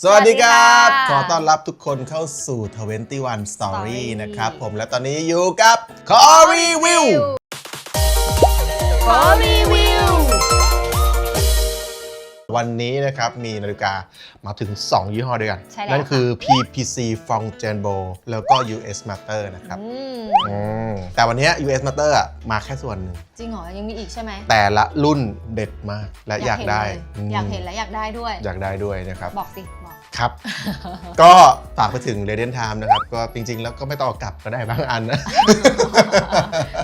สวัสดีครับสวัสดีค่ะขอต้อนรับทุกคนเข้าสู่ 21 Story นะครับ ผมและตอนนี้อยู่กับขอรีวิวขอรีวิว วันนี้นะครับมีนาฬิกามาถึง 2 ยี่ห้อด้วยกัน ใช่แล้ว นั่นคือ PPC f o n g e n b o แล้วก็ US Matter นะครับอืมอืมแต่วันนี้ US Matter อะมาแค่ส่วนหนึ่ง จริงเหรอ ยังมีอีกใช่ไหมแต่ละรุ่นเด็ดมากและอยากเห็นได้เลยมอยากเห็นและอยากได้ด้วย อยากได้ด้วยนะครับ บอกสิบอก ครับ ก็ฝากไปถึง Radiant Time นะครับ ก็จริง ๆ แล้วก็ไม่ต้องเอากลับก็ได้บางอันนะ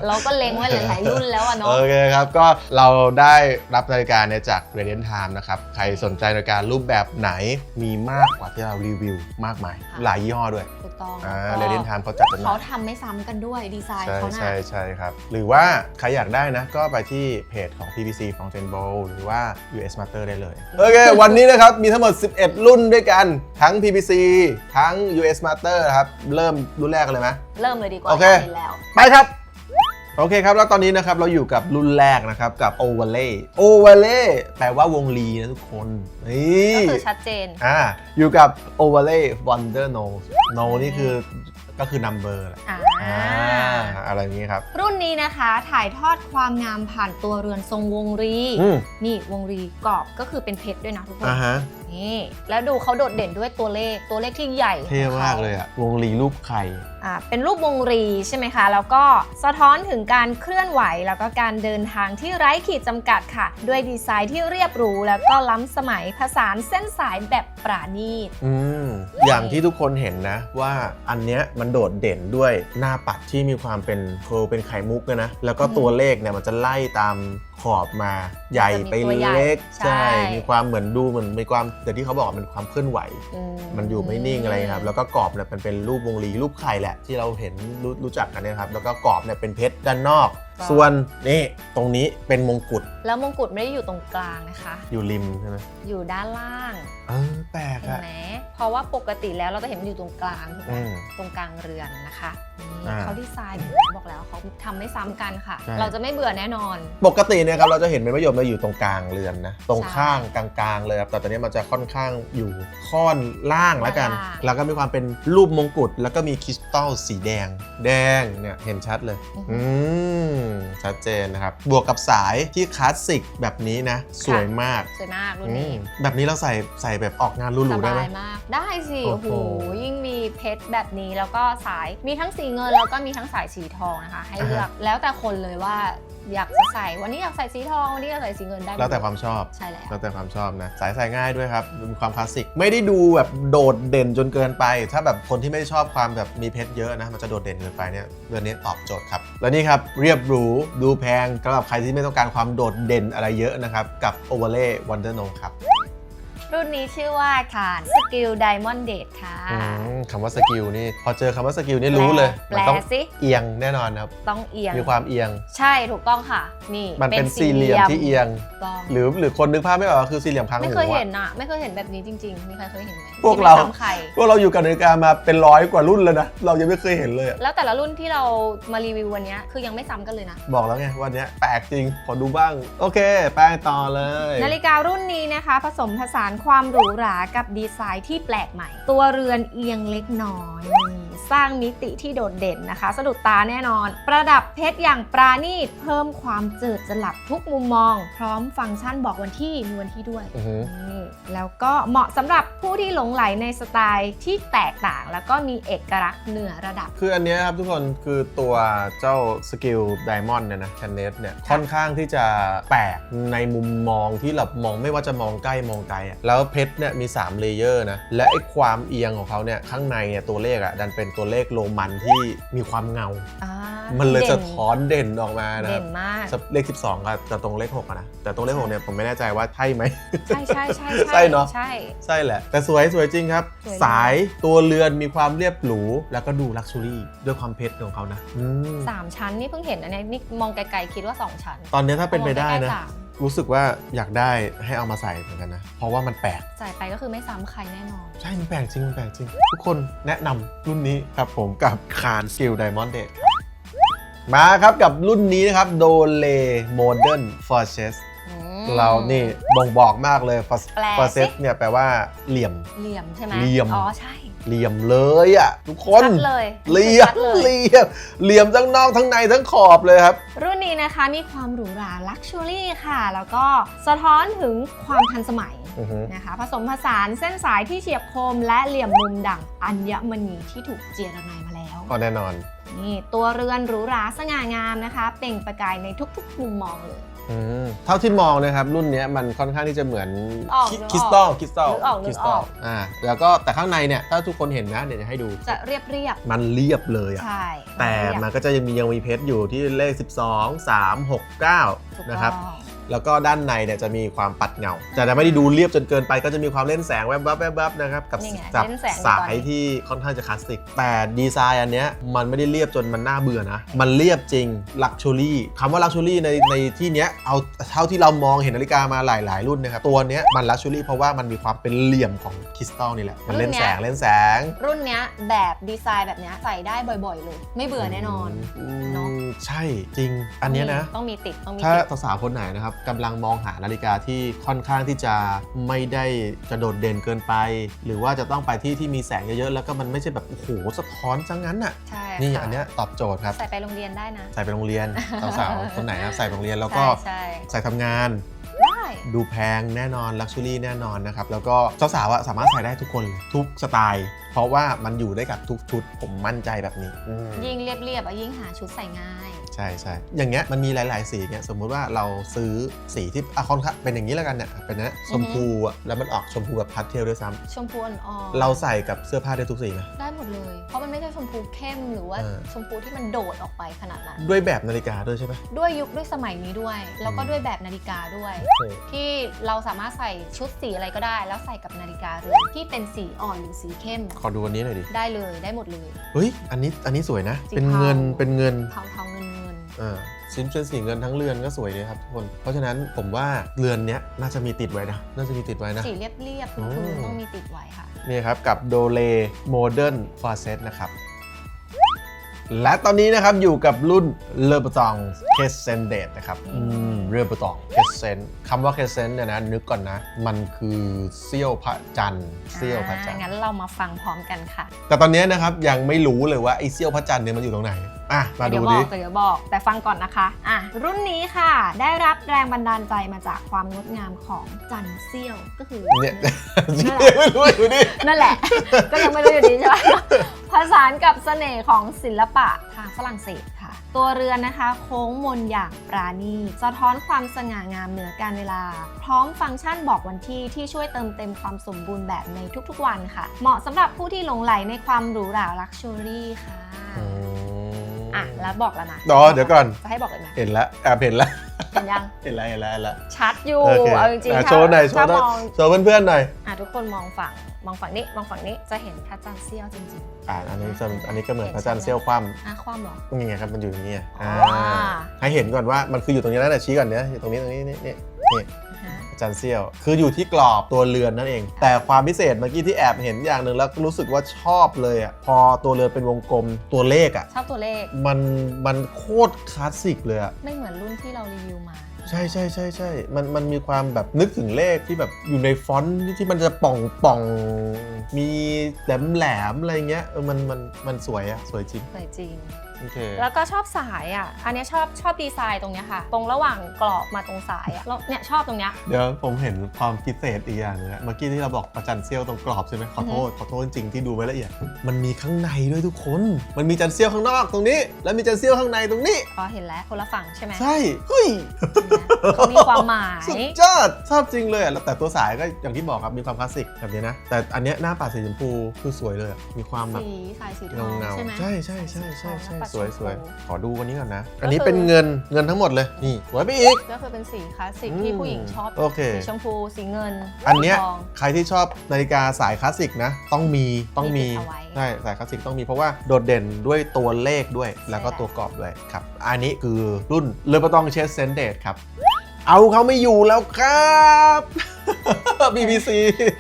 เราก็เล็งไว้หลายๆรุ่นแล้วอะเนาะ โอเคครับ ก็เราได้รับนาฬิกาเนี่ยจาก Radiant Time นะครับ ใครสนใจนาฬิการูปแบบไหนมีมากกว่าที่เรารีวิวมากมาย ค่ะ หลายยี่ห้อด้วยถูกต้องอ่าแล้วก็ Radiant Time เขาจัดจำหเขาน่ายทำไม่ซ้ำกันด้วยดีไซน์ใช่เขาน่ะ ใช่ใช่ครับ หรือว่าใครอยากได้นะ ก็ไปที่เพจของ PPC f o n t a i n b o w หรือว่า US Matter ได้เลย โอเค วันนี้นะครับ มีทั้งหมด 11 รุ่นด้วยกันทั้ง PPC ทั้ง US Matter นะครับ เริ่มรุ่นแรกกันเลยไหม เริ่มเลยดีกว่าโอเค ยากเห็นแล้ว ไปครับ โอเคครับ แล้วตอนนี้นะครับ เราอยู่กับรุ่นแรกนะครับ กับ o v a l e o v a l e แปลว่าวงลีนะทุกคนนี่ ก็คือชัดเจน อ่าอยู่กับ o v a l e Wonder No No นี่คือก็คือ number แหละอ่า อ่าอะไรอย่างนี้ครับ รุ่นนี้นะคะถ่ายทอดความงามผ่านตัวเรือนทรงวงรี อืมนี่วงรีกรอบก็คือเป็นเพชรด้วยนะทุกคน อ่าฮะนี่แล้วดูเขาโดดเด่นด้วยตัวเลขตัวเลขที่ใหญ่เท่ของขมากเลยอะวงลีรูปไข่อ่าเป็นรูปวงรีใช่ไหมคะ แล้วก็สะท้อนถึงการเคลื่อนไหว แล้วก็การเดินทางที่ไร้ขีดจำกัดค่ะ ด้วยดีไซน์ที่เรียบหรูแล้วก็ล้ำสมัยผสานเส้นสายแบบปราณีต อืมอย่างที่ทุกคนเห็นนะว่าอันเนี้ยมันโดดเด่นด้วยหน้าปัดที่มีความเป็นโครเป็นไข่มุกนะนะ แล้วก็อืมตัวเลขเนี่ยมันจะไล่ตาม ขอบมาใหญ่ไปจะมีตัวใหญ่เล็กใช่ มีความเหมือนดูเหมือนมีความแต่ที่เขาบอกว่ามันความเคลื่อนไหวอืมันอยู่ไม่นิ่งอะไรครับ แล้วก็กรอบเนี่ยมันเป็นรูปวงรีรูปไข่แหละที่เราเห็นรู้รู้จักกันเนี่ยครับ แล้วก็กรอบเนี่ยเป็นเพชรด้านนอก ส่วนนี่ตรงนี้เป็นมงกุฎแล้วมงกุฎไม่ได้อยู่ตรงกลางนะคะ อยู่ริมใช่ไหมอยู่ด้านล่างเออแปลกเห็นอะ ไหมเพราะว่าปกติแล้วเราจะเห็นมันอยู่ตรงกลางถูกไหมอืมตรงกลางเรือนนะคะนี่อ่าเขาดีไซน์บอกแล้วเขาทำไม่ซ้ำกันค่ะ ใช่ เราจะไม่เบื่อแน่นอน ปกติเนี่ยครับเราจะเห็นเป็นมะยมเราอยู่ตรงกลางเรือนนะตรงใช่ข้างกลางๆเลยครับแต่ตอนนี้มันจะค่อนข้างอยู่ค่อนล่างแล้วกัน ล่าง แล้วก็มีความเป็นรูปมงกุฎแล้วก็มีคริสตัลสีแดง แดงเนี่ยเห็นชัดเลย อืมชัดเจนนะครับ บวกกับสายที่คลาสสิกแบบนี้นะ สวยมากสวยมากรุ่นอืนี้มแบบนี้เราใส่ใส่แบบออกงานหสรูๆได้ไหม บายมาก ได้สิโอ้โอ้โห โหยิ่งมีเพชรแบบนี้แล้วก็สายมีทั้งสีเงินแล้วก็มีทั้งสายสีทองนะคะ ให้เลือกแล้วแต่คนเลยว่า อยากจะใส่ วันนี้อยากใส่สีทอง วันนี้อยากใส่สีเงินได้หมดแล้วแต่ความชอบ ใช่แล้ว แล้วแต่ความชอบนะ สายใส่ง่ายด้วยครับมีความคลาสสิก ไม่ได้ดูแบบโดดเด่นจนเกินไป ถ้าแบบคนที่ไม่ชอบความแบบมีเพชรเยอะนะ มันจะโดดเด่นเกินไปเนี่ยเรื่องนี้ตอบโจทย์ครับ และนี่ครับเรียบหรู ดูแพงสำหรับใครที่ไม่ต้องการความโดดเด่นอะไรเยอะนะครับ กับ o v a l e Wonder No ครับ รุ่นนี้ชื่อว่าคานสกิลไดมอนด์เดทค่ะ อืมคำว่าสกิลนี่ พอเจอคำว่าสกิลนี่รู้เลย แปลมันต้องสิ เอียงแน่นอนครับ ต้องเอียง มีความเอียง ใช่ถูกต้องค่ะ นี่มันเป็นสี่เหลี่ยมที่เอียง ถูกต้องหรือหรือคนนึกภาพไม่ออกก็คือสี่เหลี่ยมคางหไม่มูเคยอะเห็นอะไม่เคยเห็นแบบนี้จริงๆ มีใครเคยเห็นไหมพวกเราที่ไม่ซ้ำใคร พวกเราอยู่กับนาฬิกามาเป็นร้อยกว่ารุ่นแล้วนะ เรายังไม่เคยเห็นเลยอะแล้วแต่ละรุ่นที่เรามารีวิววันเนี้ยคือยังไม่ซ้ำกันเลยนะ บอกแล้วไงวันเนี้ยแปลกจริง ขอดูบ้าง โอเค แป้งต่อเลย นาฬิการุ่นนี้นะคะ ผสมผสานความหรูหรากับดีไซน์ที่แปลกใหม่ ตัวเรือนเอียงเล็กน้อยนี่สร้างมิติที่โดดเด่นนะคะ สะดุดตาแน่นอน ประดับเพชรอย่างปราณีตเพิ่มความเจิดจลัดทุกมุมมอง พร้อมฟังก์ชันบอกวันที่มีวันที่ด้วยอือหือนี่แล้วก็เหมาะสำหรับผู้ที่หลงไหลในสไตล์ที่แตกต่าง แล้วก็มีเอกลักษณ์เหนือระดับ คืออันเนี้ยครับทุกคนคือตัวเจ้าสกิลไดมอนด์เนี่ยนะแคนเนสเนี่ยค่อนข้างที่จะแปลกในมุมมองที่แบบมองไม่ว่าจะมองใกล้มองไกลอะแล้วเพชรเนี่ยมี 3 เลเยอร์นะ และไอ้ความเอียงของเขาเนี่ยข้างในเนี่ยตัวเลขอะดันเป็นตัวเลขโรมันที่มีความเงา อ่ามันเลยด่สะท้อนเด่นออกมานะคเด่รับนมาก เลข 12กับแต่ตรงเลข6อะนะแต่ตรงเลข6เนี่ยผมไม่แน่ใจว่าใช่ไหม ใช่ใช่ใช่ใช่เนอะ ใช่ ใช่แหละ แต่สวยสวยจริงครับ สวยมาก สายตัวเรือนมีความเรียบหรู แล้วก็ดูลักชัวรี่ด้วยความเพชรของเขานะอืมสามชั้นนี่เพิ่งเห็นอันนี้นี่มองไกลๆคิดว่า2ชั้นตอนนี้ถ้าเป็นไปได้นะ มองใกล้ๆสาม รู้สึกว่าอยากได้ให้เอามาใส่เหมือนกันนะ เพราะว่ามันแปลก ใส่ไปก็คือไม่ซ้ำใครแน่นอน ใช่ มันแปลกจริง มันแปลกจริง ทุกคนแนะนำรุ่นนี้ครับผมกับคานสกิลไดมอนด์เดมาครับกับรุ่นนี้นะครับโดเลโมเดิร์นฟอร์เชสอืม เรานี่บ่งบอกมากเลยแปลฟาเซตสิเนี่ยแปลว่าเหลี่ยม เหลี่ยมใช่ไหมเหลี่ยม อ๋อใช่ เหลี่ยมเลยอะทุกคนชัดเลยเหลี่ยชัมดเลย เหลี่ยมเหลี่ยมทั้งนอกทั้งในทั้งขอบเลยครับ รุ่นนี้นะคะมีความหรูหราลักชัวรี่ค่ะ แล้วก็สะท้อนถึงความทันสมัยอือฮึ นะคะผสมผสานเส้นสายที่เฉียบคม และเหลี่ยมมุมดั่งอัญมณีที่ถูกเจรนายมาแล้ว ก็แน่นอน นี่ตัวเรือนหรูหราสง่างามนะคะ เปล่งประกายในทุกๆมุมมองเลยอืม เท่าที่มองนะครับรุ่นเนี้ยมันค่อนข้างที่จะเหมือนออกครินึกออกคริสตัลคริสตัลนึกออกนึกออก คริสตัลอ่าแล้วก็แต่ข้างในเนี่ยถ้าทุกคนเห็นนะเดี๋ยวจะให้ดูจะเรียบเรียบมันเรียบเลยๆอะใช่แต่เรียบมันก็จะยังมียังมีเพชรอยู่ที่เลข 12 3 6 ถูก9 นะครับ ต้อง แล้วก็ด้านในเนี่ยจะมีความปัดเงาแต่จะไม่ได้ดูเรียบจนเกินไป ก็จะมีความเล่นแสงแวบๆแวบๆนะครับกับนี่ไงกับเล่นแสงอยู่สาตอนยนี้ที่ค่อนข้างจะคลาสสิก แต่ดีไซน์อันเนี้ยมันไม่ได้เรียบจนมันน่าเบื่อนะ มันเรียบจริงลักชัวรี่คำว่าลักชัวรี่ในในที่เนี้ยเอาเท่าที่เรามองเห็นนาฬิกามาหลายๆ รุ่นนะครับตัวเนี้ยมันลักชัวรี่เพราะว่ามันมีความเป็นเหลี่ยมของคริสตัลนี่แหละมันเล่นแสงเล่นแสง รุ่นเนี้ยแบบดีไซน์แบบเนี้ยใส่ได้บ่อยๆเลย ไม่เบื่อแน่นอน มเนอะ ใช่จริงอันเนี้ยนะ ต้องมีติดต้องมีถ้าติด สาวๆคนไหนนะครับกำลังมองหานาฬิกาที่ค่อนข้างที่จะไม่ได้จะโดดเด่นเกินไป หรือว่าจะต้องไปที่ที่มีแสงเยอะๆแล้วก็มันไม่ใช่แบบโอ้โหสะท้อนจังงั้นน่ะใช่นี่ค่ะอันเนี้ยตอบโจทย์ครับ ใส่ไปโรงเรียนได้นะ ใส่ไปโรงเรียนสาวๆคนไหนนะใส่ไปโรงเรียนแล้วก็ใช่ใส่ทำงานใช่ได้ดูแพงแน่นอนลักชัวรี่แน่นอนนะครับ แล้วก็สาวๆอะสามารถใส่ได้ทุกคนเลยทุกสไตล์ เพราะว่ามันอยู่ได้กับทุกชุดผมมั่นใจแบบนี้อืมยิ่งเรียบๆอะยิ่งหาชุดใส่ง่าย ใช่ใช่อย่างเงี้ยมันมีหลาย ๆ สีเงี้ยสมมุติว่าเราซื้อสีที่อะคอนค่ะเป็นอย่างนี้แล้วกันเนี่ยเป็นนะชมพูอะแล้วมันออกชมพูแบบพาสเทลด้วยซ้ำชมพูอ่อนๆเราใส่กับเสื้อผ้าได้ทุกสีไหม ได้หมดเลย เพราะมันไม่ใช่ชมพูเข้มหรือว่าเออชมพูที่มันโดดออกไปขนาดนั้น ด้วยแบบนาฬิกาด้วยใช่ไหม ด้วยยุคด้วยสมัยนี้ด้วย แล้วก็ด้วยแบบนาฬิกาด้วย โอ้โหที่เราสามารถใส่ชุดสีอะไรก็ได้ แล้วใส่กับนาฬิกาเรือนที่เป็นสีอ่อนหรือสีเข้มขอดูอันนี้หน่อยดิ ได้เลยได้หมดเลย เฮ้ย อันนี้อันนี้สวยนะ สีเป็นเงินเทา เป็นเงิน เทาเทา ชิ้นเป็นสีเงินทั้งเรือนก็สวยเลยครับทุกคน เพราะฉะนั้นผมว่าเรือนเนี้ยน่าจะมีติดไว้นะ น่าจะมีติดไว้นะ สีเรียบเรียบๆอืพื้นมๆต้องมีติดไว้ค่ะ นี่ครับกับโดเลโมเดิร์นฟอร์เซตนะครับและตอนนี้นะครับอยู่กับรุ่นเลอ b บตองเคสเซนเดตนะครับอืมเรือ b บตองเคสเซนคำว่าเคสเซนเนี่ยนะนึกก่อนนะ มันคือเซี่ยวพระจันทร์เซี่ยวพระจันทอ่าร์งั้นเรามาฟังพร้อมกันค่ะ แต่ตอนนี้นะครับยังไม่รู้เลยว่าไอ้เซี่ยวพระจันทร์เนี่ยมันอยู่ตรงไหน อะมาเดี๋ดูยวบดิ อกเดี๋ยวบอก แต่ฟังก่อนนะคะอะรุ่นนี้ค่ะ ได้รับแรงบันดาลใจมาจากความงดงามของจันทร์เซี่ยวก็คือ เนี่ยนั่นแหละไม่รู้อยู่ดิ นั่นแหละ ก็ยังไม่รู้อยู่ดีใช่ไหมผสานกับเสน่ห์ของศิลปะทางฝรั่งเศสค่ะ ตัวเรือนนะคะ โค้งมนอย่างปราณีตสะท้อนความสง่างามเหนือการเวลา พร้อมฟังก์ชันบอกวันที่ที่ช่วยเติมเต็มความสมบูรณ์แบบในทุกๆวันค่ะ เหมาะสำหรับผู้ที่หลงไหลในความหรูหราลักชัวรี่ค่ะ อืม อะแล้วบอกแล้วนะอ๋อเดี๋ยวก่อน จะให้บอกเลยไหมเห็นแล้วแอบเห็นแล้วเห็นยังเห็นแล้วเห็นแล้วเห็นแล้วชัดอยู่ โอเคเอาจริงอะๆโชว์หน่อยโชถ้าว์หน่อยมองโชว์เพื่อนๆหน่อย อะทุกคนมองฝั่ง มองฝั่งนี้มองฝั่งนี้จะเห็นพระจันทร์เสี้ยวจริงอ่าอันนี้จะอันนี้ก็เหมือนพระจันทร์เซี่ยวคว่ๆอะความเหรอำนี่ไงครับมันอยู่อย่างนี้อะอ๋ออ่าให้เห็นก่อนว่ามันคืออยู่ตรงนี้นะแต่ชี้ก่อนเนี้ยอยู่ตรงนี้ตรงนี้นี่นี่นี่ฮะพระจันทร์เซี่ยว คืออยู่ที่กรอบตัวเรือนนั่นเอง แต่ความพิเศษเมื่อกี้ที่แอบเห็นอย่างหนึ่งแล้วรู้สึกว่าชอบเลยอะพอตัวเรือนเป็นวงกลมตัวเลขอะชอบตัวเลขมันมันโคตรคลาสสิกเลยอะ ไม่เหมือนรุ่นที่เรารีวิวมา ใช่ใช่ใช่ใช่มันมันมีความแบบนึกถึงเลขที่แบบอยู่ในฟอนต์ที่มันจะป่องป่องมีแหลมแหลมอะไรเงี้ยเออมันมันมันสวยอะสวยจริง สวยจริง โอเค แล้วก็ชอบสายอะ อันเนี้ยชอบชอบดีไซน์ตรงเนี้ยค่ะ ตรงระหว่างกรอบมาตรงสายอะแล้วเนี่ยชอบตรงเนี้ย เดี๋ยวผมเห็นความพิเศษอีกอย่างหนึงอะเมื่อกี้ที่เราบอกประจันเซี่ยวตรงกรอบใช่ไหมขอโทษขอโทษจริงๆที่ดูไม่ละเอียด มันมีข้างในด้วยทุกคน มันมีจันเซี่ยวข้างนอกตรงนี้ แล้วมีจันเซี่ยวข้างในตรงนี้พอเห็นแล้วคนละฝั่งใช่ไหมใช่เฮ้ยเห็นไหมเขามีความหมาย สุดยอดชอบจริงเลยอะแล้วแต่ตัวสายก็อย่างที่บอกครับมีความคลาสสิกแบบนี้นะ แต่อันเนี้ยหน้าปัดสีชมพูคือสวยเลยอะมีความแบบสีสายสีทเงาองเงาใช่ไหมใช่ใช่ใช่ใช่ใช่สายสวยชมพูสวยขอดูวันนี้ก่อนนะก็อันนี้คือเป็นเงินเงินทั้งหมดเลย นี่สวยไปอีก ก็คือเป็นสีคลาสสิกอืมที่ผู้หญิงชอบโอเคสีชมพูสีเงิน อันเนี้ยสีทองใครที่ชอบนาฬิกาสายคลาสสิกนะ ต้องมีต้องมีมีติดเอาไว้ใช่สายคลาสสิกต้องมีเพราะว่าโดดเด่นด้วยตัวเลขด้วย แล้วก็ใช่แล้วตัวกรอบด้วยครับ อันนี้คือรุ่นเลอปตองเชสเซนเดตครับ เอาเขาไม่อยู่แล้วครับ BBC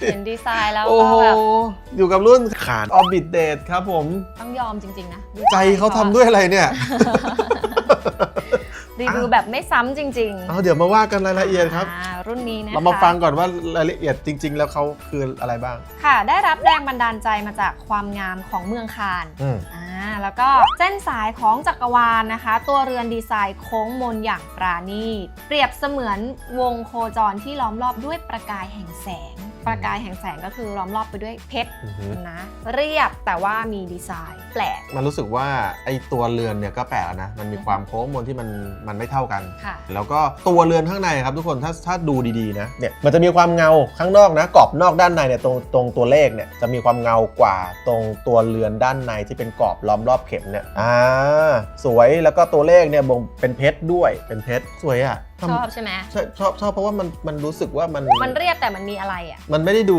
เห็นดีไซน์แล้วโอ้ก็โห แบบอยู่กับรุ่นขาดออบิ t เดทครับผม ต้องยอมจริง ๆ นะใจเขาทำด้วยอะไรเนี่ยผ รีวิวแบบไม่ซ้ำจริงเอาเดี๋ยวมาว่ากันรายละเอียดครับ อ่ารุ่นนี้นะคะ เรามาฟังก่อนว่ารายละเอียดจริง ๆ แล้วเขาคืออะไรบ้าง ค่ะ ได้รับแรงบันดาลใจมาจากความงามของเมืองคานอืม อ่าแล้วก็เส้นสายของจักรวาลนะคะ ตัวเรือนดีไซน์โค้งมนอย่างปราณีต เปรียบเสมือนวงโคจรที่ล้อมรอบด้วยประกายแห่งแสง ประกายแห่งแสงก็คือล้อมรอบไปด้วยเพชรอือฮึ นะ เรียบแต่ว่ามีดีไซน์แปลกมันรู้สึกว่าไอ้ตัวเรือนเนี่ยก็แปลกนะ มันมีความโค้งมนที่มันมันไม่เท่ากัน ค่ะ แล้วก็ตัวเรือนข้างในครับทุกคนถ้าถ้าดูดีๆนะเนี่ยมันจะมีความเงาข้างนอกนะกรอบนอกด้านในเนี่ยตรงตรงตัวเลขเนี่ยจะมีความเงากว่าตรงตัวเรือนด้านในที่เป็นกรอบล้อมรอบเข็มเนี่ยอ่าสวยแล้วก็ตัวเลขเนี่ยบ่งเป็นเพชรด้วยเป็นเพชรสวยอะ ทำ ชอบใช่ไหมใช่ชอบชอบเพราะว่ามันมันรู้สึกว่ามัน มันเรียบแต่มันมีอะไรอะ มันไม่ได้ดู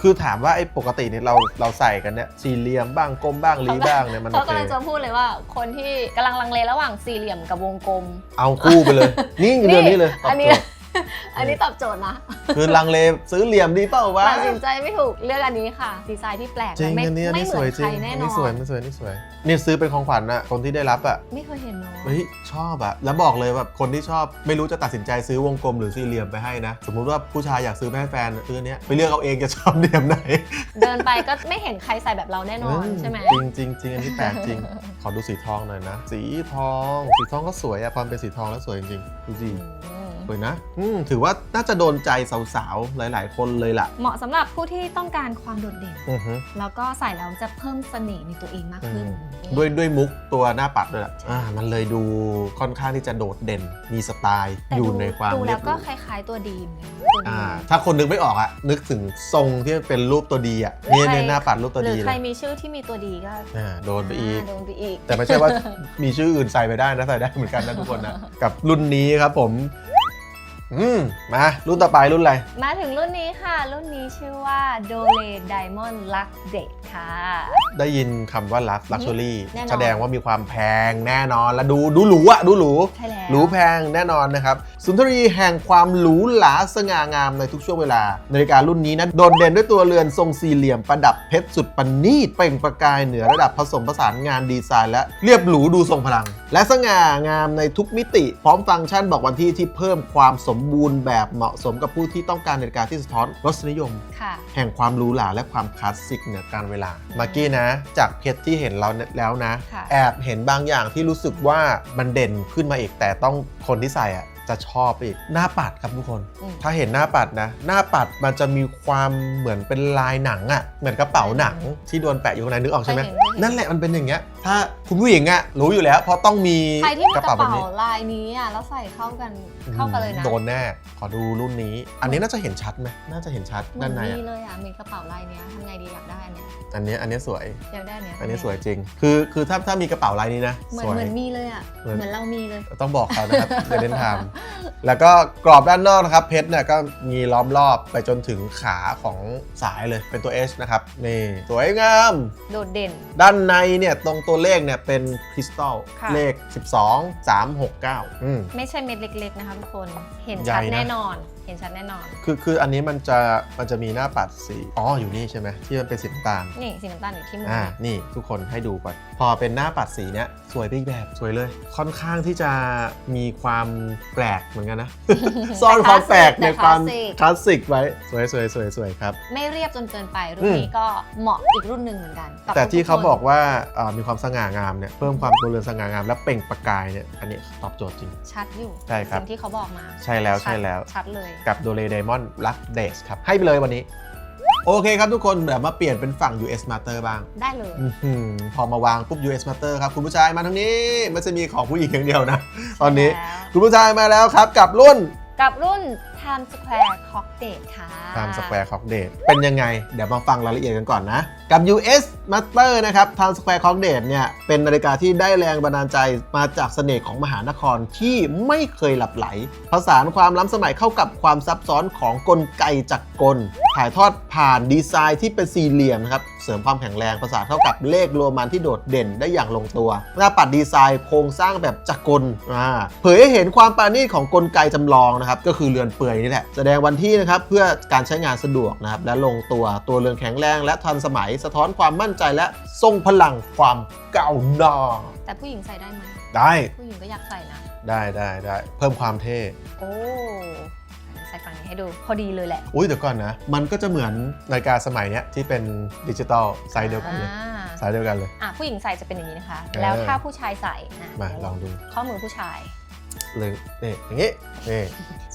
คือถามว่าไอ้ปกติเนี่ยเราเราใส่กันเนี่ยสี่เหลี่ยมบ้างกลมบ้างรีบ้างเนี่ยมันเขาโอเคกำลังจะพูดเลยว่าคนที่กำลังลังเลระหว่างสี่เหลี่ยมกับวงกลม เอาคู่ไปเลย นี่เรือนนี้เลยตอบอันนี้โจทย์ อันนี้ตอบโจทย์นะคือลังเลซื้อเหลี่ยมดีเปล่าวะตัดสินใจไม่ถูกเลือกอันนี้ค่ะ ดีไซน์ที่แปลกจริงไม่อันนี้อันไม่นี้เหสมืวอยนจใคริรงแน่อันนอนี้สวยนไม่สวยนี่สวยนี่ซื้อเป็นของขวัญอะคนที่ได้รับอะไม่เคยเห็นเนาะเฮ้ยชอบอะแล้วบอกเลยแบบคนที่ชอบไม่รู้จะตัดสินใจซื้อวงกลมหรือสี่เหลี่ยมไปให้นะ สมมุติว่าผู้ชายอยากซื้อไปให้แฟนซื้ออนเนี้ยไปเลือกเอาเองจะชอบเหลี่ยมไหนเดินไปก็ไม่เห็นใครใส่แบบเราแน่นอนใช่ไหมจริงจริงจริงอันนี้แปลกจริง ขอดูสีทองหน่อยนะ สีทองสีทองก็สวยอะพอมันเป็นสีทองแล้วสวยจริงๆดูสิ อืม สวยนะ อืมถือว่าน่าจะโดนใจสาวๆ หลาย ๆ คนเลยล่ะ เหมาะสำหรับผู้ที่ต้องการความโดดเด่น อือฮึแล้วก็ใส่แล้วจะเพิ่มเสน่ห์ในตัวเองมากขึ้นด้วยด้วยมุกตัวหน้าปัดด้วยแหละอ่ามันเลยดูค่อนข้างที่จะโดดเด่น มีสไตล์แต่อยู่ดูในความดูเรีแล้ยวบก็หรูคล้ายๆตัวดีเหมือนกันตัวดีอ่าถ้าคนนึกไม่ออกอะนึกถึงทรงที่เป็นรูปตัวดีอะเนี่ยเนี่ยหน้าปัดรูปตัวหรืดีอเลใครยมีชื่อที่มีตัวดีก็อ่าโดนไปอีกาโดนไปอีก แต่ไม่ใช่ว่า มีชื่ออื่นใส่ไปได้นะใส่ได้เหมือนกันนะทุกคนนะ กับรุ่นนี้ครับผม อืมมารุ่นต่อไปรุ่นอะไร มาถึงรุ่นนี้ค่ะ รุ่นนี้ชื่อว่า d o l e Diamond Lux Date ค่ะ ได้ยินคำว่าลักลักชัวรี่แน่นอน แสดงว่ามีความแพงแน่นอน แล้วดูดูหรูอะดูหรู ใช่แล้วหรูแพงแน่นอนนะครับ สุนทรีแห่งความหรูหราสง่างามในทุกช่วงเวลา นาฬิการุ่นนี้นะ โดดเด่นด้วยตัวเรือนทรงสี่เหลี่ยมประดับเพชรสุดประณีตเปล่งประกายเหนือระดับผสมผสานงานดีไซน์และเรียบหรูดูทรงพลัง และสง่างามในทุกมิติ พร้อมฟังก์ชันบอกวันที่ที่เพิ่มความสมบูรณ์แบบเหมาะสมกับผู้ที่ต้องการนาฬิกาที่สะท้อนรสนิยม ค่ะ แห่งความหรูหราและความคลาสสิกเหนือการเวลามากกี้นะ จากเพชรที่เห็นเราแล้วนะ ค่ะ แอบเห็นบางอย่างที่รู้สึกว่ามันเด่นขึ้นมาอีกแต่ต้องคนที่ใส่อะ จะชอบไปอีกหน้าปัดครับทุกคน อืม ถ้าเห็นหน้าปัดนะ หน้าปัดมันจะมีความเหมือนเป็นลายหนังอะ่ะเหมือนกระเป๋าหนังที่โดนแปะอยู่ข้างในนึกออกใช่ไหมเคยเห็นเคยเห็น นั่นแหละมันเป็นอย่างเงี้ย ถ้าคุณผู้หญิงอะ่ะรู้อยู่แล้ว เพราะต้องมีใครที่มีกระแบบเป๋านี้ลายนี้อะแล้วใส่เข้ากันเข้ากันเลยนะโดนแน่ขอดูรุ่นนี้ อันนี้น่าจะเห็นชัดไหมน่าจะเห็นชัดเหมืด้าอนนในมีอะเลยอะมีกระเป๋าลายเนี้ยทำไงดีอยากได้อันเนี้ยอันเนี้ยอันเนี้ยสวย อยากได้อันเนี้ยอันนี้สวยจริง คือคือถ้าถ้ามีกระเป๋าลายนี้นะเหมือสนวย เหมือนมีเลยอะเหมือน เหมือนเรามีเลย ต้องบอกเขานะครับอย่าเล่นทำแล้วก็กรอบด้านนอกนะครับ เพชรเนี่ยก็มีล้อมรอบไปจนถึงขาของสายเลยเป็นตัว H นะครับนี่สวยงาม โดดเด่น ด้านในเนี่ยตรงตัวเลขเนี่ยเป็นคริสตัลค่ะ เลข 12 3 6 9อืม ไม่ใช่เม็ดเล็ก ๆ นะคะทุกคน เห็นใหญ่ชัดนะ แน่นอนเห็นชัดแน่นอน คือคืออันนี้มันจะมันจะมีหน้าปัดสีอ๋ออยู่นี่ใช่ไหมที่มันเป็นสีน้ำตาลนี่สีน้ำตาลอยู่ที่มืออ่าอนี่ทุกคนให้ดูก่อนพอเป็นหน้าปัดสีเนี้ยสวยไปอีกแบบสวยเลย ค่อนข้างที่จะมีความแปลกเหมือนกันนะ ซ่อนความแปลกในความแต่คลาสสิกไว้สวยสวยสวยสวยครับ ไม่เรียบจนเกินไปรุ่อืนมนี้ก็เหมาะอีกรุ่นหนึ่งเหมือนกันบแต่ที่เขาทุๆคนบอกว่าอ่ามีความสง่างามเนี่ยเพิ่มความตัวเรือนสง่างามและเปล่งประกายเนี่ยอันนี้ตอบโจทย์จริง ชัดอยู่ใช่ครับสิ่งที่เขาบอกมา ใช่แล้วชัดใช่แล้วชัดเลยกับโดเรไดมอนด์ลักเดสครับ ให้ไปเลยวันนี้ โอเคครับทุกคนเดี๋ยวมาเปลี่ยนเป็นฝั่ง US Master บ้าง ได้เลย อื้อหือพอมาวางปุ๊บ US Master ครับ คุณผู้ชายมาทางนี้ไม่ใช่มีของผู้หญิงอย่างเดียวนะ ตอนนี้แล้วคุณผู้ชายมาแล้วครับกับรุ่น กับรุ่น Time Square Cock Date ค่ะ Time Square Clock Date เป็นยังไง เดี๋ยวมาฟังรายละเอียดกันก่อนนะ กับ US Master นะครับ Time Square Clock Date เนี่ย เป็นนาฬิกาที่ได้แรงบันดาลใจมาจากเสน่ห์ของมหานครที่ไม่เคยหลับไหล ผสานความล้ำสมัยเข้ากับความซับซ้อนของกลไกจักรกล ถ่ายทอดผ่านดีไซน์ที่เป็นสี่เหลี่ยมนะครับ เสริมความแข็งแรงผสานเข้ากับเลขโรมันที่โดดเด่นได้อย่างลงตัว หน้าปัดดีไซน์โครงสร้างแบบจักรกลอ่าเผยให้เห็นความปราณีตของกลไกจำลองนะครับก็คือเรือนเปื่อยนี่แหละ แสดงวันที่นะครับเพื่อการใช้งานสะดวกนะครับและลงตัวตัวเรือนแข็งแรง และทันสมัยสะท้อนความมั่นใจและทรงพลังความก้าวหน้าแต่ผู้หญิงใส่ได้ไหมได้ผู้หญิงก็อยากใส่นะ ได้ได้ได้เพิ่มความเท่ โอ้ใส่ฝั่งนี้ให้ดูพอดีเลยแหละ อุ้ยเดี๋ยวก่อนนะ มันก็จะเหมือนนาฬิกาสมัยเนี้ยที่เป็นดิจิตอลไซส์เดียวกันเลยอ่าไซส์เดียวกันเลย อะผู้หญิงใส่จะเป็นอย่างนี้นะคะเออแล้วถ้าผู้ชายใส่นะมาเดี๋ยวลองดู ข้อมือผู้ชายเลยนี่อย่างงี้นี่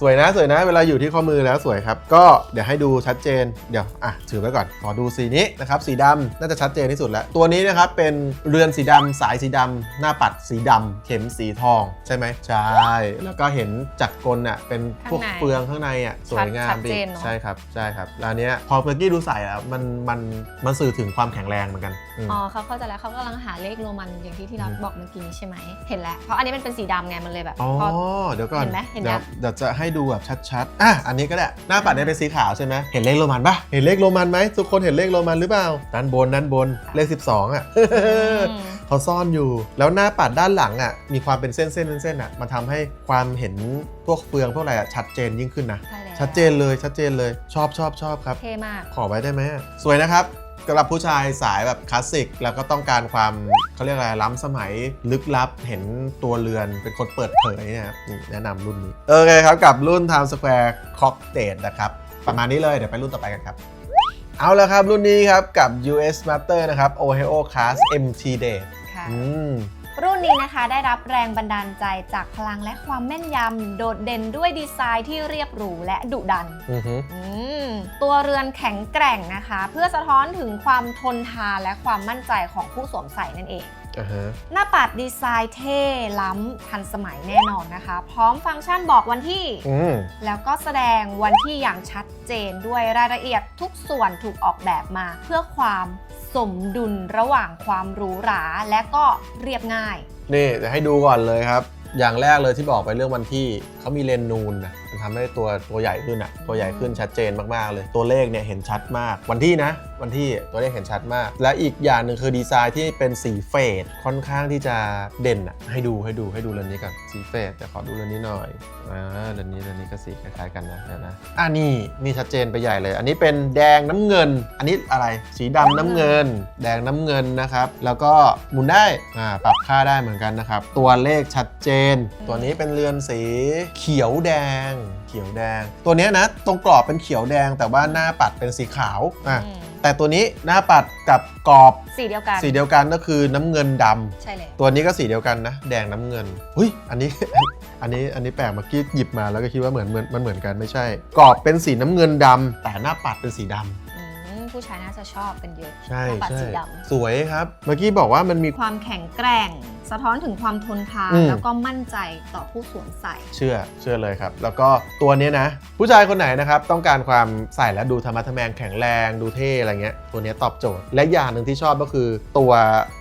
สวยนะสวยนะเวลาอยู่ที่ข้อมือแล้วสวยครับ ก็เดี๋ยวให้ดูชัดเจนเดี๋ยวอะถือไว้ก่อนขอดูสีนี้นะครับสีดำน่าจะชัดเจนที่สุดแล้ว ตัวนี้นะครับเป็นเรือนสีดำสายสีดำหน้าปัดสีดำเข็มสีทองใช่ไหมใช่แล้วก็เห็นจักรกลอะเป็นพวกข้างในเฟืองข้างในอะสวยงามชัดดีเจนเนอะใช่ครับใช่ครับแล้วอันเนี้ยพอเมื่อกี้ดูใส่อะมันมันมันสื่อถึงความแข็งแรงเหมือนกันอืมอ๋อเขาเข้าใจแล้วเขากำลังหาเลขโรมันอย่างที่ที่เราอืมบอกเมื่อกี้นี้ใช่ไหมเห็นแล้วเพราะอันนี้มันเป็นสีดำไงมันเลยแบบอ๋อพอเดี๋ยวก่อนเห็นไหมเห็นเดี๋ยวยังเดี๋ยวจะให้ดูแบบชัดๆ อะ อันนี้ก็ได้ หน้าปัดเนี่ยเป็นสีขาวใช่ไหมเห็นเลขโรมันปะเห็นเลขโรมันไหมทุกคนเห็นเลขโรมันหรือเปล่า ด้านบนด้านบนเลข 12 อะอืมเขาซ่อนอยู่ แล้วหน้าปัดด้านหลังอะ มีความเป็นเส้นเส้นเส้นๆอะ มันทำให้ความเห็นพวกเฟืองพวกอะไรอะชัดเจนยิ่งขึ้นนะใช่แล้วชัดเจนเลยชัดเจนเลย ชอบชอบชอบครับ เท่มาก ขอไว้ได้ไหมอะสวยนะครับ สำหรับผู้ชายสายแบบคลาสสิก แล้วก็ต้องการความเขาเรียกอะไรล้ำสมัยลึกลับเห็นตัวเรือนเป็นคนเปิดเผยเนะครับนี่แนะนำรุ่นนี้ โอเคครับกับรุ่น Times Square Cocktail นะครับ ประมาณนี้เลย เดี๋ยวไปรุ่นต่อไปกันครับ เอาละครับรุ่นนี้ครับกับ US Master นะครับ Ohio Class MT Day ค่ะ อืม รุ่นนี้นะคะได้รับแรงบันดาลใจจากพลังและความแม่นยำ โดดเด่นด้วยดีไซน์ที่เรียบหรูและดุดัน อือฮึอืมตัวเรือนแข็งแกร่งนะคะ เพื่อสะท้อนถึงความทนทานและความมั่นใจของผู้สวมใส่นั่นเอง อ่าฮะ หน้าปัดดีไซน์เท่ล้ำทันสมัยแน่นอนนะคะ พร้อมฟังก์ชันบอกวันที่ อืม แล้วก็แสดงวันที่อย่างชัดเจนด้วยรายละเอียดทุกส่วนถูกออกแบบมา เพื่อความ สมดุลระหว่างความหรูหราและก็เรียบง่าย นี่จะให้ดูก่อนเลยครับ อย่างแรกเลยที่บอกไปเรื่องวันที่ เขามีเลนส์นูนนะมันทำให้ตัวตัวใหญ่ขึ้นอะตัวใหญ่ขึ้นชัดเจนมากๆเลย ตัวเลขเนี่ยเห็นชัดมาก วันที่นะ วันที่ตัวเลขเห็นชัดมาก และอีกอย่างหนึ่งคือดีไซน์ที่เป็นสีเฟดค่อนข้างที่จะเด่นอะให้ดูให้ดูให้ดูเรือนนี้ก่อนสีเฟดแต่ขอดูเรือนนี้หน่อยอ่าเรือนนี้เรือนนี้ก็สีคล้ายๆกันนะเดี๋ยวนะอ่านี่นี่ชัดเจนไปใหญ่เลย อันนี้เป็นแดงน้ำเงิน อันนี้อะไรสีดำน้ำเงิน แดงน้ำเงินนะครับแล้วก็หมุนได้อ่าปรับค่าได้เหมือนกันนะครับตัวเลขชัดเจน ตัวนี้เป็นเรือนสีเขียวแดง เขียวแดง ตัวเนี้ยนะ ตรงกรอบเป็นเขียวแดง แต่ว่าหน้าปัดเป็นสีขาวอะอืมแต่ตัวนี้หน้าปัดกับกรอบสีเดียวกันสีเดียวกันก็คือน้ำเงินดำใช่เลยตัวนี้ก็สีเดียวกันนะ แดงน้ำเงินหุยอันนี้ อันนี้อันนี้แปลกเมื่อกี้หยิบมาแล้วก็คิดว่าเหมือนเหมือนมันเหมือนกันไม่ใช่ กรอบเป็นสีน้ำเงินดำแต่หน้าปัดเป็นสีดำอืม ผู้ชายน่าจะชอบกันเยอะใช่หน้าปัดใช่สีดสวยครับ เมื่อกี้บอกว่ามันมีำความแข็งแกร่ง สะท้อนถึงความทนทานอืม แล้วก็มั่นใจต่อผู้สวมใส่ เชื่อเชื่อเลยครับ แล้วก็ตัวเนี้ยนะ ผู้ชายคนไหนนะครับ ต้องการความใส่แล้วดูธรรมะทะแมงแข็งแรงดูเท่อะไรเงี้ย ตัวเนี้ยตอบโจทย์ และอย่างหนึ่งที่ชอบก็คือตัว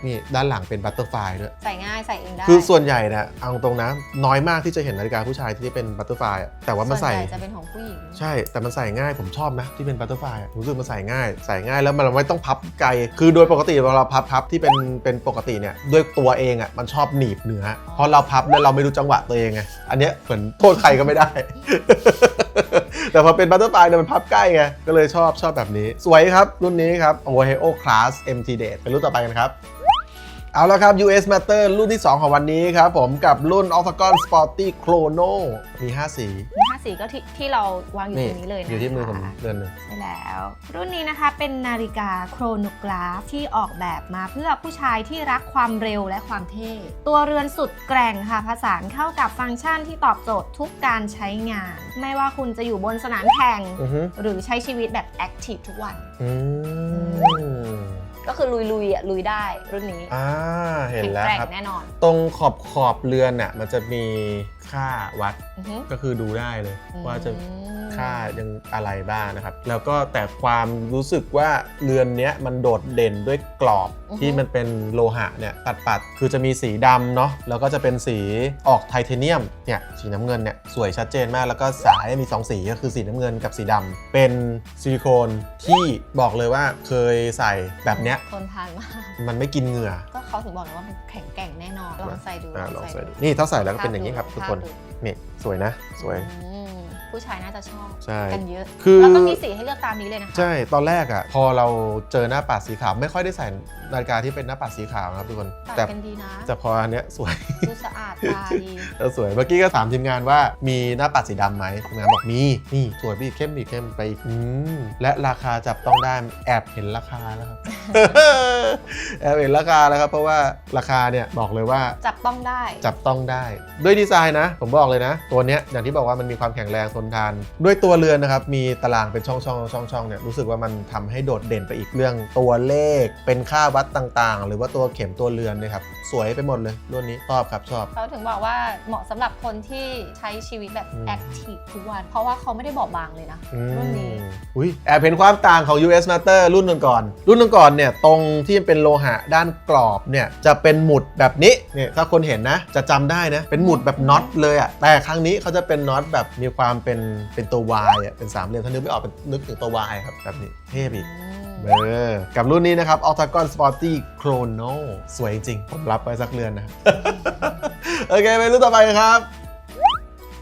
นี่ด้านหลังเป็นบัตเตอร์ไฟด้วย ใส่ง่ายใส่เองได้คือส่วนใหญ่นะเอาตรงนะน้อยมากที่จะเห็นนาฬิกาผู้ชายที่เป็นบัตเตอร์ไฟแต่ว่ามันใส่ส่วนใหญ่จะเป็นของผู้หญิง ใช่ แต่มันใส่ง่ายผมชอบนะ ที่เป็นบัตเตอร์ไฟรู้สึกมันใส่ง่ายใส่ง่ายแล้วมันไม่ต้องพับไกล คือโดยปกติเวลาเราพับพับที่เป็นเป็นปกติเนี่ยด้วยตัวเองอะมันชอบหนีบเนื้อพอเราพับแล้วเราไม่รู้จังหวะตัวเองไงอันเนี้ยเหมือนโทษใครก็ไม่ได้ แต่พอเป็นบัตเตอร์ไฟเนี่ยมันพับใกล้ไงก็เลยชอบชอบแบบนี้ สวยครับ รุ่นนี้ครับ Ohio Class MT Date เป็นรุ่นต่อไปกันครับเอาละครับ US Master รุ่นที่ 2 ของวันนี้ครับผมกับรุ่น Octagon Sporty Chrono มี 5 สีมีห้า สีก็ที่ที่เราวางอยู่ตรงนี้เลยนะอยู่ที่มือผมคะ เดือนหนึ่ง ใช่แล้ว รุ่นนี้นะคะเป็นนาฬิกาโครโนกราฟที่ออกแบบมาเพื่อผู้ชายที่รักความเร็วและความเท่ ตัวเรือนสุดแกร่งค่ะผสานเข้ากับฟังก์ชันที่ตอบโจทย์ทุกการใช้งาน ไม่ว่าคุณจะอยู่บนสนามแข่ง อือฮึหรือใช้ชีวิตแบบแอคทีฟทุกวัน อืมก็คือลุยๆอะลุยได้รุ่นนี้อ่าเห็นแข็งแล้วแกร่งครับ แน่นอน ตรงขอบขอบเรือนน่ะมันจะมี ค่าวัดอือฮึ ก็คือดูได้เลย ว่าจะอืมค่ายังอะไรบ้างนะครับ แล้วก็แต่ความรู้สึกว่าเรือนเนี้ยมันโดดเด่นด้วยกรอบที่มันเป็นโลหะเนี่ยปัดปัดๆคือจะมีสีดำเนาะแล้วก็จะเป็นสีออกไทเทเนียมเนี่ยสีน้ำเงินเนี่ยสวยชัดเจนมาก แล้วก็สายมี2สีก็คือสีน้ำเงินกับสีดำเป็นซิลิโคนที่บอกเลยว่าเคยใส่แบบเนี้ยทนทานมาก มันไม่กินเหงื่อ ก็เขาถึงบอกเลยว่ามันแข็งแกร่งแน่นอนลองใส่ดูอ่าลองใส่ดูนี่ถ้าใส่แล้วก็เป็นอย่างนี้ครับทุกคนภาพดูนี่สวยนะ สวยอืม ผู้ชายน่าจะชอบใช่กันเยอะคือ แล้วก็มีสีให้เลือกตามนี้เลยนะคะ ใช่ตอนแรกอะ่ะพอเราเจอหน้าปัดสีขาวไม่ค่อยได้ใส่นาฬิกาที่เป็นหน้าปัดสีขาวนะครับทุกคนตัดแต่กันดีนะแต่พออันเนี้ยสวย ดูสะอาาดตาดี เออสวยเมื่อกี้ก็ถามทีมงานว่ามีหน้าปัดสีดำไหมทีมงานบอกมีนี่สวยพี่เข้มอีกเข้มไปอีกอืมและราคาจับต้องได้แอบเห็นราคาแล้วครับ แอบเห็นราคาแล้วครับ เพราะว่าราคาเนี่ยบอกเลยว่า จับต้องได้ จับต้องได้ ด้วยดีไซน์นะ ผมบอกเลยนะ ตัวเนี้ยอย่างที่บอกว่ามันมีความแข็งแรงทนทาน ด้วยตัวเรือนนะครับ มีตารางเป็นช่องช่องช่องช่องเนี่ยรู้สึกว่ามันทำให้โดดเด่นไปอีกเรื่องตัวเลข เป็นค่าวัดต่างๆ หรือว่าตัวเข็มตัวเรือนเนะครับสวยไปหมดเลยรุ่นนี้ชอบครับชอบ เขาถึงบอกว่าเหมาะสำหรับคนที่ใช้ชีวิตแบบอืมแอคทีฟทุกวัน เพราะว่าเขาไม่ได้บอบบางเลยนะรุ่นนี้อืมอุ้ยแอบเห็นความต่างของ US Master รุ่นก่อนๆรุ่นก่อนๆเนี่ยตรงที่เป็นโลหะด้านกรอบเนี่ยจะเป็นหมุดแบบนี้เนี่ยถ้าคนเห็นนะจะจำได้นะเป็นหมุดแบบน็อตเลยอะแต่ครั้งนี้เขาจะเป็นน็อตแบบมีความเป็นเป็นตัว Y อะเป็นสามเหลี่ยมถ้านึกไม่ออกเป็นนึกถึงตัว Y ครับแบบนี้เท่อีกเออกับรุ่นนี้นะครับ Octagon Sporty Chrono สวยจริง ผมรับไว้สักเรือนนะ โอเค ไปรุ่นต่อไปครับ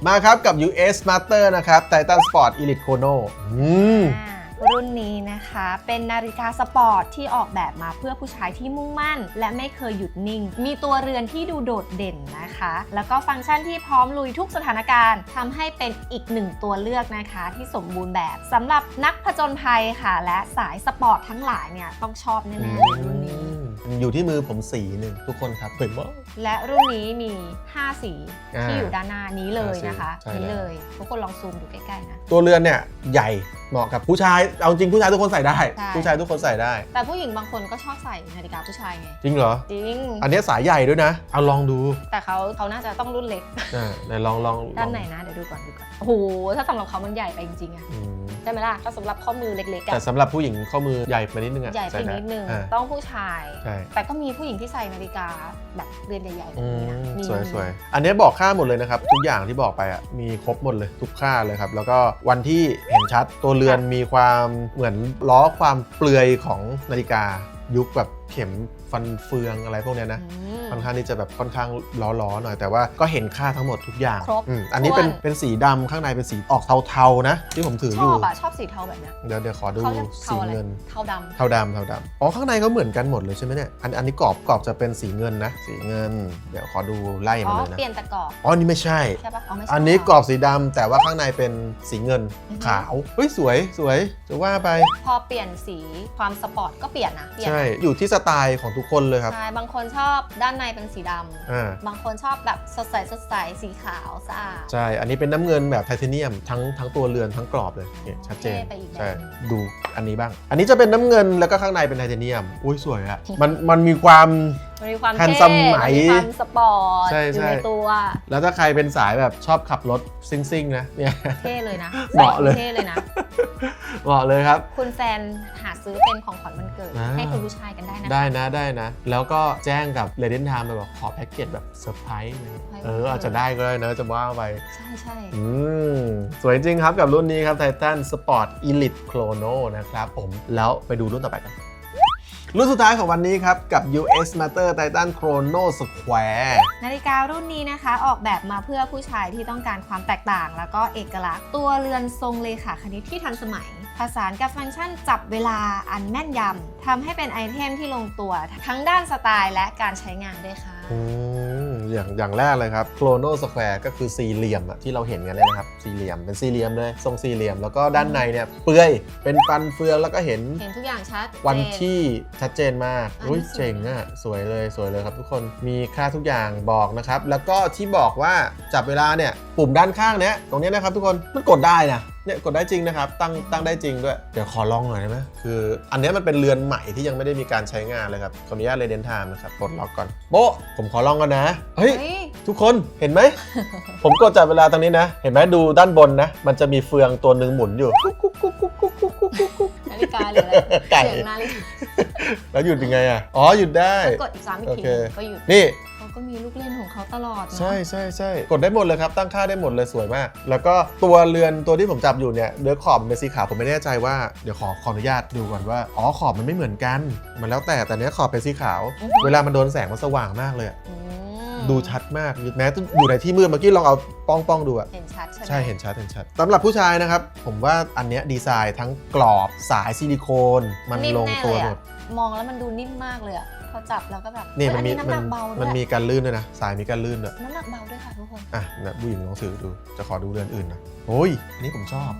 มาครับกับ US Master นะครับ Titan Sport Elite Chrono อืมอ่า รุ่นนี้นะคะ เป็นนาฬิกาสปอร์ตที่ออกแบบมาเพื่อผู้ชายที่มุ่งมั่น และไม่เคยหยุดนิ่ง มีตัวเรือนที่ดูโดดเด่นนะคะ แล้วก็ฟังก์ชันที่พร้อมลุยทุกสถานการณ์ทำให้เป็นอีกหนึ่งตัวเลือกนะคะ ที่สมบูรณ์แบบสำหรับนักผจญภัยค่ะ และสายสปอร์ตทั้งหลายเนี่ยต้องชอบแน่ๆเลยรุ่นนี้ อยู่ที่มือผมสีหนึ่งทุกคนครับเห็นว่า และรุ่นนี้มี 5 สีอ่าที่อยู่ด้านหน้านี้เลยนะคะใช่นี่แล้วเลย ทุกคนลองซูมดูใกล้ๆนะ ตัวเรือนเนี่ยใหญ่เหมาะกับผู้ชาย เอาจริงผู้ชายทุกคนใส่ได้ ใช่ ผู้ชายทุกคนใส่ได้ แต่ผู้หญิงบางคนก็ชอบใส่นาฬิกาผู้ชายไง จริงเหรอ จริง อันนี้สายใหญ่ด้วยนะ เอาลองดูแต่เขาเขาน่าจะต้องรุ่นเล็ก อ่าไหนลองลองลองด้านไหนนะ เดี๋ยวดูก่อนดูก่อน โอ้โห ถ้าสำหรับเขามันใหญ่ไปจริงๆอะอืมใช่ไหมล่ะ ถ้าสำหรับข้อมือเล็กๆแต่อะสำหรับผู้หญิงข้อมือใหญ่ไปนิดนึงอะใหญ่ไปส่ด้นิดนึง อ่า ต้องผู้ชาย ใช่แต่ก็มีผู้หญิงที่ใส่นาฬิกาแบบเรือนใหญ่ๆแบบอืนี้นะมมีสวยมีสวยอันนี้บอกค่าหมดเลยนะครับ ทุกอย่างที่บอกไปอะมีครบหมดเลยทุกค่าเลยครับ แล้วก็วันที่เห็นชัดตัวเรือนมีความเหมือนล้อความเปลือยของนาฬิกายุคแบบเข็มฟันเฟืองอะไรพวกเนี้ยนะอืม ค่อนข้างที่จะแบบค่อนข้างล้อๆหน่อยแต่ว่าก็เห็นค่าทั้งหมดทุกอย่างครบอืมอันนี้เป็นถ้วน เป็นสีดำข้างในเป็นสีออกเทาๆนะ ที่ผมถือชอยู่อบอะชอบสีเทาแบบเนี้ยเดี๋ยวเดี๋ยวขอดูเขาเรียกสีเทาอะไรเงิน เทาดำ เทาดำเทาดำอ๋อข้างในเขาเหมือนกันหมดเลยใช่ไหมเนี่ยอันอันนี้กรอบกรอบจะเป็นสีเงินนะ สีเงิน เดี๋ยวขอดูไล่อ๋มาอ เลยนะเปลี่ยนแต่กรอบอ๋อนี่ไม่ใช่ ใช่ปะอ๋อไม่ใช่อันนี้กรอบสีดำแต่ว่าข้างในเป็นสีเงินอือฮึขาวเฮ้ยสวยสวยจะว่าไปพอเปลี่ยนสีความสปอร์ตก็เปลี่ยนนะเปลี่ยนใช่นะอยู่ที่สไตล์ของทุกคนเลยครับ ใช่บางคนชอบด้านในเป็นสีดำอ่า บางคนชอบแบบสดใสสดใสสีขาวสะอาด ใช่ อันนี้เป็นน้ำเงินแบบไทเทเนียมทั้งทั้งตัวเรือนทั้งกรอบเลยเนี่ยชัดเจน เท่ไปอีกแบบใช่หนึ่งดูอันนี้บ้าง อันนี้จะเป็นน้ำเงินแล้วก็ข้างในเป็นไทเทเนียม อุ้ยสวยอะมันมันมีความ มันมีความทันเท่สมัยนมีความสปอร์ตใช่อยู่ใช่ ในตัว แล้วถ้าใครเป็นสายแบบชอบขับรถซิ่งๆนะเนี่ย เท่เลยนะเหมาะเลย ใส่เท่เลยนะ เหมาะเลยครับ คุณแฟนหาซื้อเป็นของขวัญวันเกิด อ่า ให้คุณผู้ชายกันได้นะ ได้นะได้นะ แล้วก็แจ้งกับเรเดนไทม์ไปบอกขอแพ็กเกจแบบเซอร์ไพรส์เลยเอออาจจะได้ก็ได้นะจะว่าไป ใช่ใช่อืม สวยจริงครับกับรุ่นนี้ครับ Titan Sport Elite Chrono นะครับผม แล้วไปดูรุ่นต่อไปกัน รุ่นสุดท้ายของวันนี้ครับ กับ US Master Titan Chrono Square นาฬิการุ่นนี้นะคะ ออกแบบมาเพื่อผู้ชายที่ต้องการความแตกต่าง แล้วก็เอกลักษณ์ตัวเรือนทรงเลขาคณิตที่ทันสมัย ผสานกับฟังก์ชันจับเวลาอันแม่นยำทำให้เป็นไอเทมที่ลงตัว ทั้งด้านสไตล์และการใช้งานด้วยค่ะ อืม อย่างอย่างแรกเลยครับ Chrono Square ก็คือสี่เหลี่ยมอะที่เราเห็นกันเนี่ยนะครับสี่เหลี่ยมเป็นสี่เหลี่ยมเลยทรงสี่เหลี่ยม แล้วก็ด้านในเนี่ยเปื่อยเป็นฟันเฟืองแล้วก็เห็นเห็นทุกอย่างชัดวันเจนที่ชัดเจนมากอันนี้อุ้ยสวยเจ๋งอะสวยเลยสวยเลยครับทุกคนมีค่าทุกอย่างบอกนะครับ แล้วก็ที่บอกว่าจับเวลาเนี่ยปุ่มด้านข้างเนี้ยตรงเนี้ยนะครับทุกคนมันกดได้นะเนี่ยกดได้จริงนะครับ ตั้งตั้งได้จริงด้วย เดี๋ยวขอลองหน่อยได้ไหมคือ อันเนี้ยมันเป็นเรือนใหม่ที่ยังไม่ได้มีการใช้งานเลยครับขออนุญาตเลยเดนไทม์นะครับกดล็อกก่อนโบ๊ะผมขอลองก่อนนะเฮ้ย ทุกคนเห็นไหม ผมกดจับเวลาตรงนี้นะ เห็นไหมดูด้านบนนะ มันจะมีเฟืองตัวหนึ่งหมุนอยู่ นาฬิกาหรืออะไรไก่ เสียงนาฬิกาแล้วหยุดยังไงอะ อ๋อหยุดได้ กดอีกสามอีกทีก็หยุดนี่ เขาก็มีลูกเล่นของเขาตลอดนะใช่ใช่ใช่กดได้หมดเลยครับ ตั้งค่าได้หมดเลยสวยมาก แล้วก็ตัวเรือนตัวที่ผมจับอยู่เนี่ยเนื้อขอบเป็นสีขาวผมไม่แน่ใจว่าเดี๋ยวขอขออนุญาตดูก่อนว่าอ๋อขอบมันไม่เหมือนกัน มันแล้วแต่แต่เนื้อขอบเป็นสีขาว เวลามันโดนแสงมันสว่างมากเลยอ ดูชัดมากแม้อยู่ในที่มืดเมื่อกี้ลองเอาป้องป้องดูอะเห็นชัดใช่ไหมใช่เห็นชัดเห็นชัดสำหรับผู้ชายนะครับ ผมว่าอันเนี้ยดีไซน์ทั้งกรอบสายซิลิโคน มันนิ่มลงแน่ตัวเลยหมอะดมองแล้วมันดูนิ่มมากเลยอะพอจับแล้วก็แบบนี่เฮ้ยมันมีอัน้ำหมันันกเบาด้มันวยมีการลื่นด้วยนะสายมีการลื่นด้วยน้ำหนักเบาด้วยค่ะทุกคนอะนะผู้หญิงลองถือดูจะขอดูเรือนอื่นนะโอ้ยอันนี้ผมชอบ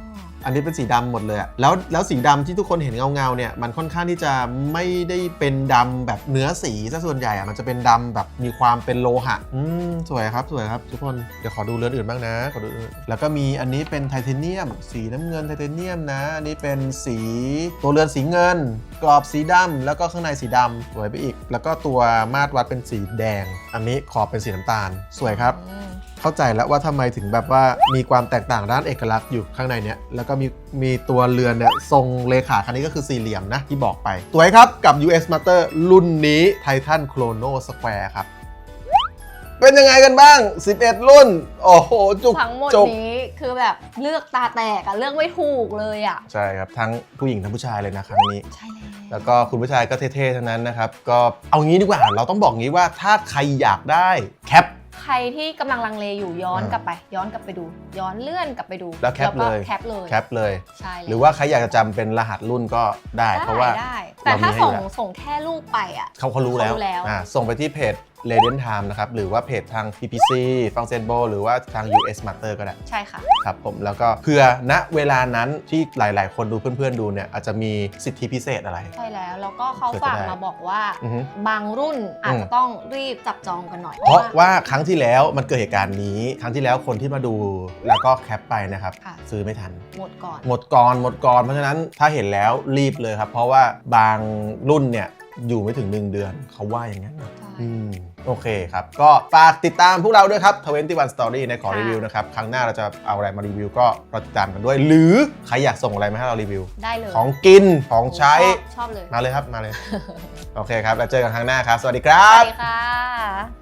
อันนี้เป็นสีดำหมดเลยแล้วแล้วสีดำที่ทุกคนเห็นเงาๆเนี่ยมันค่อนข้างที่จะไม่ได้เป็นดำแบบเนื้อสีซะส่วนใหญ่อะมันจะเป็นดำแบบมีความเป็นโลหะอืมสวยครับสวยครับ ทุกคนเดี๋ยวขอดูเรือนอื่นบ้างนะขอดูแล้วก็มีอันนี้เป็นไทเทเนียม สีน้ำเงินไทเทเนียมนะ อันนี้เป็นสีตัวเรือนสีเงิน กรอบสีดำแล้วก็ข้างในสีดำสวยไปอีก แล้วก็ตัวมาตรวัดเป็นสีแดง อันนี้ขอบเป็นสีน้ำตาล สวยครับ เข้าใจแล้วว่าทำไมถึงแบบว่ามีความแตกต่างด้านเอกลักษณ์อยู่ข้างในเนี้ยแล้วก็มีมีตัวเรือนเนี่ยทรงเลขาคันนี้ก็คือสี่เหลี่ยมนะที่บอกไปสวยครับกับ US Master รุ่นนี้ Titan Chrono Square ครับเป็นยังไงกันบ้าง 11 รุ่น โอ้โห จุกทั้งหมดจุกนี้คือแบบเลือกตาแตกอะเลือกไม่ถูกเลยอะใช่ครับ ทั้งผู้หญิงทั้งผู้ชายเลยนะครั้งนี้ ใช่แล้วแล้วก็คุณผู้ชายก็เท่ๆทั้งนั้นนะครับ ก็เอางี้ดีกว่า เราต้องบอกงี้ว่าถ้าใครอยากได้แคป ใครที่กำลังลังเลอยู่ย้อนอ่ากลับไป ย้อนกลับไปดู ย้อนเลื่อนกลับไปดูแล้วแคปก็เลย แคปเลยแคปเลย ใช่แล้หรือว่าใครอยากจะจำเป็นรหัสรุ่นก็ได้ได้เพราะว่า ได้แต่ถ้าเรามีให้ส่งอยู่แล้ว ส่งแค่รูปไปอะเขาเขารู้แล้วเขารู้แล้ว อ่าส่งไปที่เพจ Radiant Time นะครับ หรือว่าเพจทาง PPC ฟังเซนโบหรือว่าทาง US Master ก็ได้ ใช่ค่ะ ครับผม แล้วก็เพื่อณเวลานั้นที่หลาย ๆ คนดูเพื่อน ๆ ดูเนี่ย อาจจะมีสิทธิพิเศษอะไร ใช่แล้ว แล้วก็เขาเผื่อจะฝากได้มาบอกว่า อือฮึบางรุ่นอาจอืมจะต้องรีบจับจองกันหน่อย เพราะว่าครั้งที่แล้วมันเกิดเหตุการณ์นี้ ครั้งที่แล้วคนที่มาดูแล้วก็แคปไปนะครับ ค่ะ ซื้อไม่ทัน หมดก่อน หมดก่อนหมดก่อนเพราะฉะนั้นถ้าเห็นแล้วรีบเลยครับ เพราะว่าบางรุ่นเนี่ยอยู่ไม่ถึง 1 เดือนเขาว่าอย่างนั้นนะใช่ อืม โอเคครับ ก็ฝากติดตามพวกเราด้วยครับ21 Story ในขอค่ะรีวิวนะครับ ครั้งหน้าเราจะเอาอะไรมารีวิวก็รอติดตามกันด้วย หรือใครอยากส่งอะไรมาให้เรารีวิว ได้เลย ของกินของใช้ชอบชอบเลย มาเลยครับมาเลย โอเคครับ แล้วเจอกันครั้งหน้าครับ สวัสดีคสรัวับ สดีค่ะ